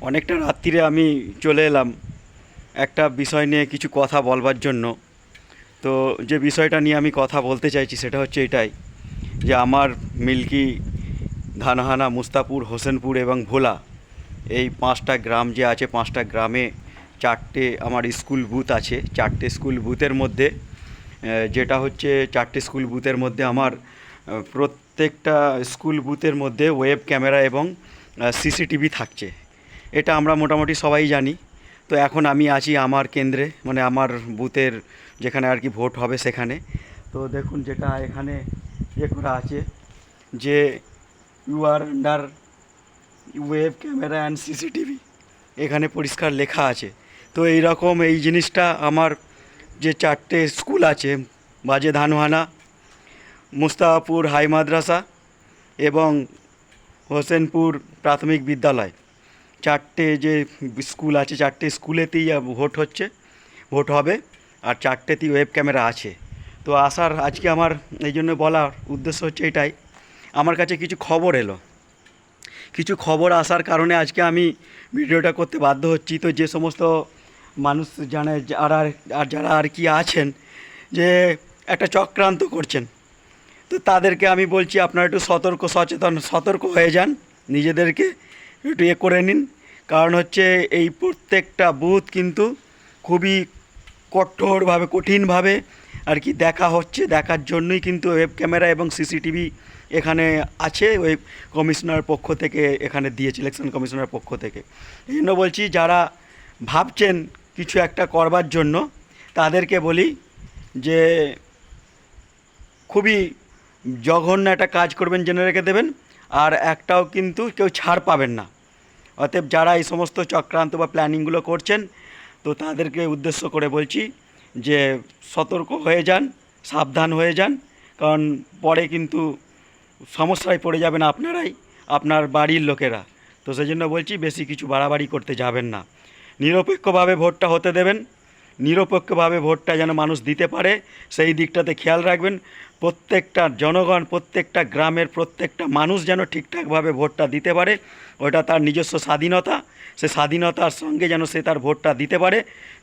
অনেকটা রাত্রিরে আমি চলে এলাম একটা বিষয় নিয়ে কিছু কথা বলবার জন্য। তো যে বিষয়টা নিয়ে আমি কথা বলতে চাইছি সেটা হচ্ছে এটাই যে আমার মিল্কি ধানহানা মুস্তাপুর হোসেনপুর এবং ভোলা এই পাঁচটা গ্রাম যে আছে, পাঁচটা গ্রামে চারটে আমার স্কুল বুথ আছে। চারটে স্কুল বুথের মধ্যে যেটা হচ্ছে চারটে স্কুল বুথের মধ্যে আমার প্রত্যেকটা স্কুল বুথের মধ্যে ওয়েব ক্যামেরা এবং সিসিটিভি থাকছে। এটা আমরা মোটামুটি সবাই জানি। তো এখন আমি আছি আমার কেন্দ্রে মানে আমার বুথের যেখানে আর কি ভোট হবে সেখানে। তো দেখুন যেটা এখানে ইয়ে করা আছে যে you are under web camera and CCTV এখানে পরিষ্কার লেখা আছে। তো এই রকম এই জিনিসটা আমার যে চারটে স্কুল আছে, বাজে ধানওয়ানা মুস্তাফাপুর হাই মাদ্রাসা এবং হোসেনপুর প্রাথমিক বিদ্যালয়। চারটে যে স্কুল আছে, চারটে স্কুলেতেই ভোট হচ্ছে, ভোট হবে আর চারটেতেই ওয়েব ক্যামেরা আছে। তো আসার, আজকে আমার এই জন্য বলার উদ্দেশ্য হচ্ছে এটাই। আমার কাছে কিছু খবর এলো। কিছু খবর আসার কারণে আজকে আমি ভিডিওটা করতে বাধ্য হচ্ছি। তো যে সমস্ত মানুষ জানে, যারা, আর যারা আর কি আছেন, যে একটা চক্রান্ত করছেন, তো তাদেরকে আমি বলছি, আপনারা একটু সতর্ক, সচেতন, সতর্ক হয়ে যান। নিজেদেরকে একটু এ করে নিন। কারণ হচ্ছে এই প্রত্যেকটা বুথ কিন্তু খুবই কঠোরভাবে, কঠিনভাবে আর কি দেখা হচ্ছে। দেখার জন্যই কিন্তু ওয়েব ক্যামেরা এবং সিসিটিভি এখানে আছে, ওই কমিশনার পক্ষ থেকে এখানে দিয়েছে ইলেকশন কমিশনার পক্ষ থেকে। এই জন্য বলছি, যারা ভাবছেন কিছু একটা করবার জন্য, তাদেরকে বলি যে খুবই জঘন্য একটা কাজ করবেন, জেনে রেখে দেবেন। আর একটাও কিন্তু কেউ ছাড় পাবেন না। অতএব যারা এই সমস্ত চক্রান্ত বা প্ল্যানিংগুলো করছেন, তো তাদেরকে উদ্দেশ্য করে বলছি যে সতর্ক হয়ে যান, সাবধান হয়ে যান, কারণ পরে কিন্তু সমস্যায় পড়ে যাবেন আপনারাই, আপনার বাড়ির লোকেরা। তো সেই জন্য বলছি বেশি কিছু বাড়াবাড়ি করতে যাবেন না। নিরপেক্ষভাবে ভোটটা হতে দেবেন, নিরপেক্ষভাবে ভোটটা যেন মানুষ দিতে পারে, সেই দিকটাতে খেয়াল রাখবেন। প্রত্যেকটা জনগণ, প্রত্যেকটা গ্রামের প্রত্যেকটা মানুষ যেন ঠিকঠাকভাবে ভোটটা দিতে পারে, ওটা তার নিজস্ব স্বাধীনতা, সে স্বাধীনতার সঙ্গে যেন সে তার ভোটটা দিতে পারে,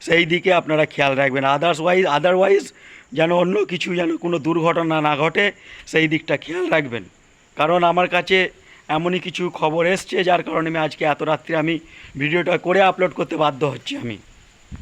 সেই দিকে আপনারা খেয়াল রাখবেন। আদার্সওয়াইজ আদারওয়াইজ যেন অন্য কিছু যেন কোনো দুর্ঘটনা না ঘটে, সেই দিকটা খেয়াল রাখবেন। কারণ আমার কাছে এমনই কিছু খবর এসছে, যার কারণে আমি আজকে এত রাত্রে আমি ভিডিওটা করে আপলোড করতে বাধ্য হচ্ছি আমি।